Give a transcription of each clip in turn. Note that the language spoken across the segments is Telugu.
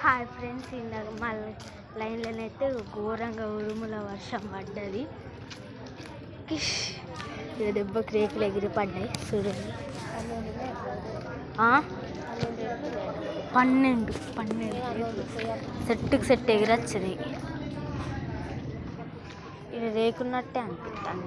హాయ్ ఫ్రెండ్స్ ఇందాక మళ్ళీ లైన్లోనైతే ఘోరంగా ఉరుముల వర్షం పడ్డది. కిష్ ఇక దెబ్బ రేకులు ఎగిరి పడ్డాయి చూడండి పన్నెండు పన్నెండు సెట్టుకు సెట్ ఎగిరొచ్చినాయి ఇది రేకున్నట్టే అనిపిస్తాను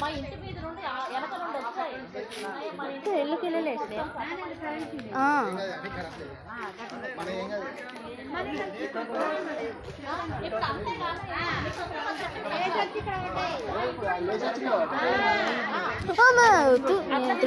మా ఇంటి మీద నుండి వెనక నుండి వచ్చాయి ఇల్లుకి వెళ్ళలేస్తే ఇప్పుడు అంతే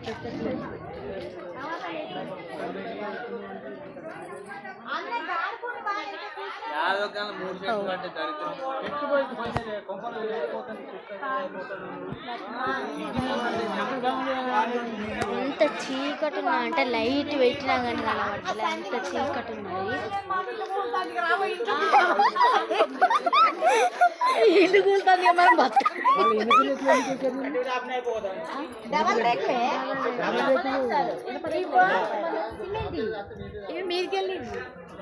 谢谢谢谢。好的。ఎంత చీకటి ఉన్నా అంటే లైట్ పెట్టినా కానీ కనబడతలే అంత చీకటి ఉన్నది. ఇల్లు కూలుతుంది మనం మీదికెళ్ళి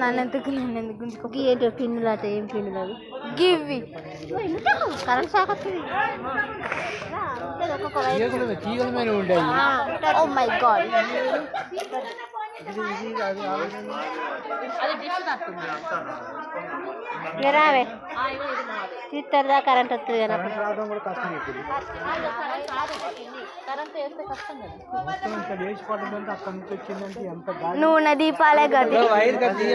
నన్నెందుకు నన్నెందుకు ఏంటో పిన్నులు అట ఏం పిన్నులు అవి గివ్వి కరెంట్ షాక్ వస్తుంది ఓ మై గాడ్. రావే. తీస్తారుదా కరెంట్ వస్తుంది కదా కరెంట్ వేస్తే కష్టం కదా. నూనె దీపాలే గది. వైర్ కట్టి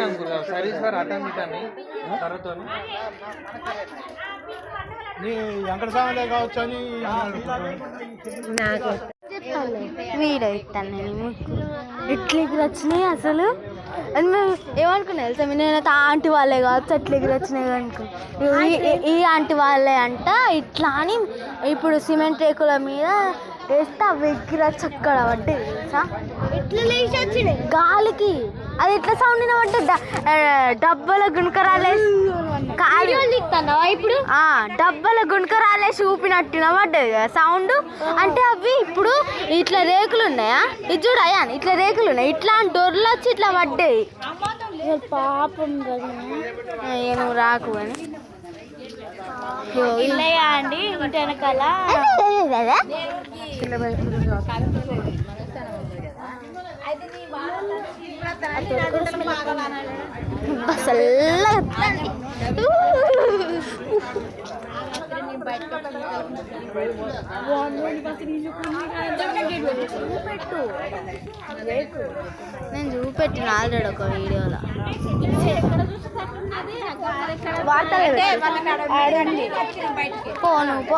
వెంకటస్వామిలే కావచ్చు అని నాకు వీడియో ఇస్తాను నేను మీకు. ఎట్లా వచ్చినాయి అసలు? అది మేము ఏమనుకున్నా తెలుసా? మీ నేను ఆంటీ వాళ్ళే కావచ్చు ఎగిరి వచ్చినాయి అనుకో ఈ- ఆంటీ? వాళ్ళే అంట ఇట్లా అని ఇప్పుడు సిమెంట్ రేకుల మీద వేస్తే అవి ఎగిరి వచ్చి అక్కడ పడ్డాయి తెలుసా? ఎట్లా లేచి వచ్చినాయి? గాలికి. అది ఎట్లా సౌండ్ వినబడ్డ డబ్బల గుణకరాలేసి కాదు ఇప్పుడు? డబ్బల గుణకరాలేసి ఊపినట్టు వినబడ్డది కదా సౌండ్ అంటే అవి ఇప్పుడు ఇట్లా రేకులు ఉన్నాయా? ఇది చూడు అయ్యా ఇట్లా రేకులు ఉన్నాయి. ఇట్లా డొర్లు వచ్చి ఇట్లా పడ్డాయి పాపం రాకు అని. ఇల్లయ్యా అండి ఇంటి వెనకాల. అసలు నేను చూపెట్టిన ఆల్రెడీ ఒక వీడియోలో పోను పో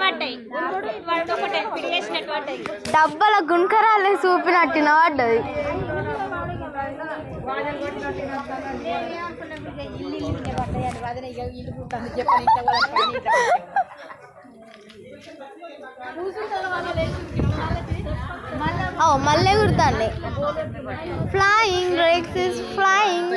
పడ్డాయి వాడు ఒకటే పిడి వేసినట్టు పడ్డాయి డబ్బల గుంకరాలే చూపినట్టిన పడ్డది. ఓ మళ్ళీ కుడతాండి. ఫ్లయింగ్ రేక్స్ ఇస్ ఫ్లయింగ్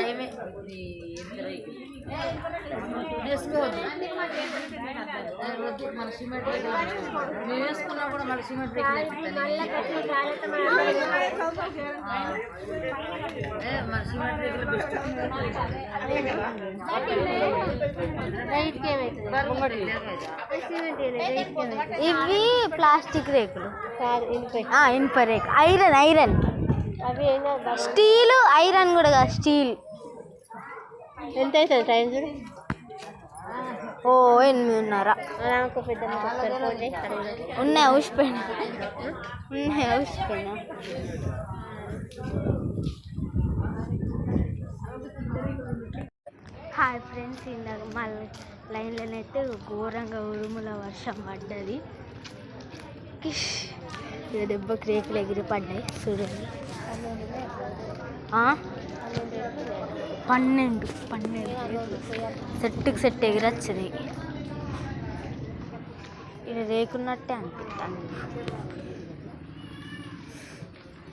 ఇవి ప్లాస్టిక్ రేకులు. ఆ, ఇనుప రేకు. ఐరన్ ఐరన్ స్టీల్ ఐరన్ కూడా కాదు స్టీల్ ఎంత అవుతుంది టైం చూడు? ఓ ఎనిమిదిన్నర ఉన్నాయి ఊసిపోయినా ఉన్నాయి ఊసిపోయినా హాయ్ ఫ్రెండ్స్ ఇందాక మళ్ళీ లైన్లోనైతే ఘోరంగా ఉరుముల వర్షం పడ్డది. కిష్ ఇక దెబ్బకి రేకులు ఎగిరి పడ్డాయి చూడండి పన్నెండు పన్నెండు సెట్టుకు సెట్ ఎగిరొచ్చినాయి ఇది రేకున్నట్టే అనిపిస్తాను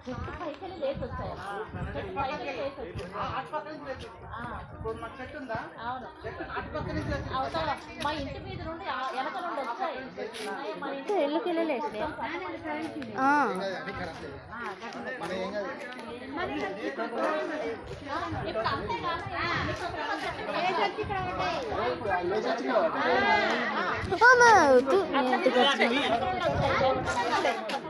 వచ్చాయి మా ఇంటి అంతే వాళ్ళు ఏంటంటే ఈ గోడలు తగ్గింది మనుషులాగా పైన మేము ఎన్ని కూర్చొని వస్తాం మా మీద ఏమయ్యారు వాళ్ళు సర్ఫేస్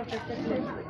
ఏం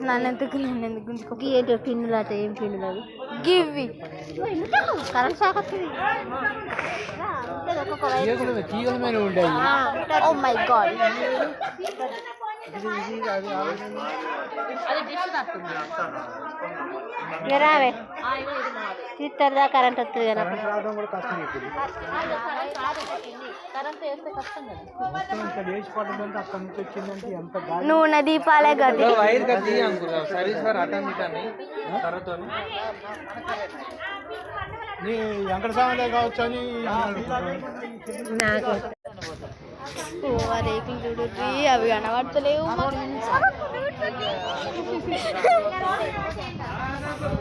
నన్నెందుకు నన్నెందుకు నన్ను ఎందుకు గుంజుకో ఏంటో పిన్నులు అట ఏం పిన్నులు అవి గివ్వి కరెంట్ షాక్ వచ్చింది ఓ మై గాడ్. రావే. తీస్తారుదా కరెంట్ వస్తుంది కదా నూనె దీపాలే గది వైర్ కట్టి అనుకున్నాం సర్వీస్ ఫర్ అటెండ్ అని తర్వాత నీ వెంకట స్వామిలే కావచ్చు అని నాకు ఓ ఆ రేకులు చూడుర్రి అవి కనబడతలేవు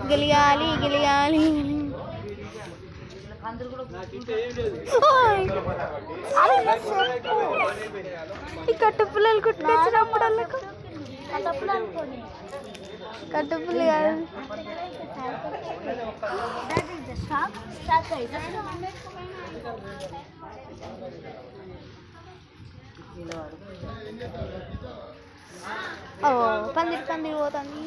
గిలియాలి గిలియాలి ఓయ్. కట్టుపుల్లలు కుట్టుకొచ్చినప్పుడు వాళ్ళకు కట్టుపుల్లి కాదు. ఓ పందిరి పందిరి పోతుంది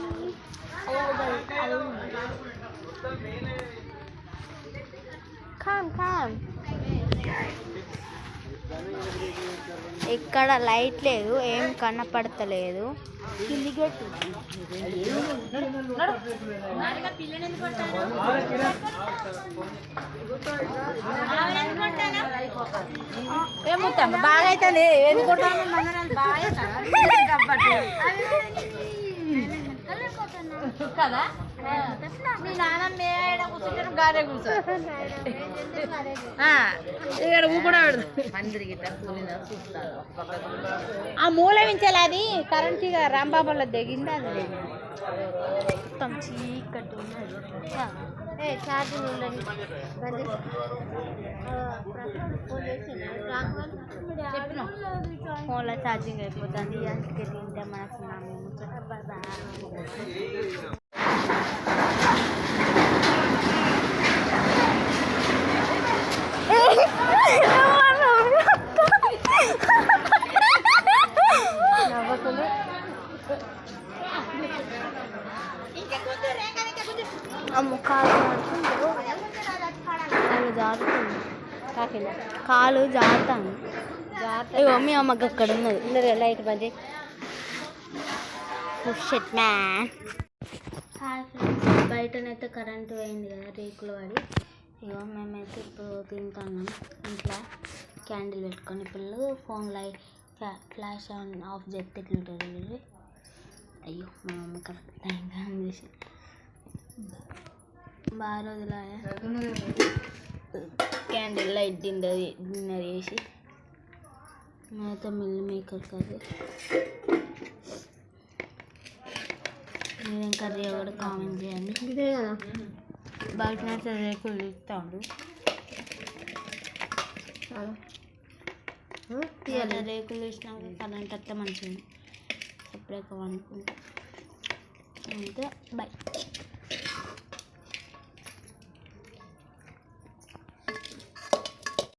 కామ్ కామ్ ఇక్కడ లైట్ లేదు ఏం కనపడతలేదు. ఏముంటాం బాగా అవుతుంది. ఎందుకుంటాను కదా? మీ నాన్నమ్మ ఏడ కూర్చుంటారు గారే కూర్చో ఇక్కడ కూడా ఆ మూల వించాలి అది? కరెంట్ ఇక రాంబాబులో దిగింది అది. మొత్తం చీకటి ఏ ఛార్జింగ్ ఉండదు? రాఘవన్? ఫోన్లో ఛార్జింగ్ అయిపోతుంది. అందుకే తింటే మనసు అమ్మ కాలు కాలు జారుతుంది. కాలు జారుతాను ఇగో మీ అమ్మకి అక్కడ ఉన్నది. లైట్ బంద్ చేయి. మ్యాన్ హాయ్ ఫ్రెండ్స్ బయటనైతే కరెంటు పోయింది కదా రేకులు పడి. ఇగో మేమైతే ఇప్పుడు తింటున్నాం. ఇంట్లో క్యాండిల్ పెట్టుకొని పిల్లలు phone light flash on off చేస్తే ఎట్లుంటుంది అయ్యో మా మమ్మీ కరెక్ట్ టైంగా ఆన్ చేసి బాగా రోజులు క్యాండిల్ లైట్ డిన్నర్ డిన్నర్ చేసి మేమైతే మిల్ మేకర్ కర్రీ మీరేం కర్రీ కూడా కామెంట్ చేయండి. ఇదే కదా. బయట రేకులు ఇస్తా ఉండు. రేకులు ఇచ్చినాక కరెంట్ అట్లా మంచిగా సపరేట్గా వండుకుంటా. అంతే బాయ్.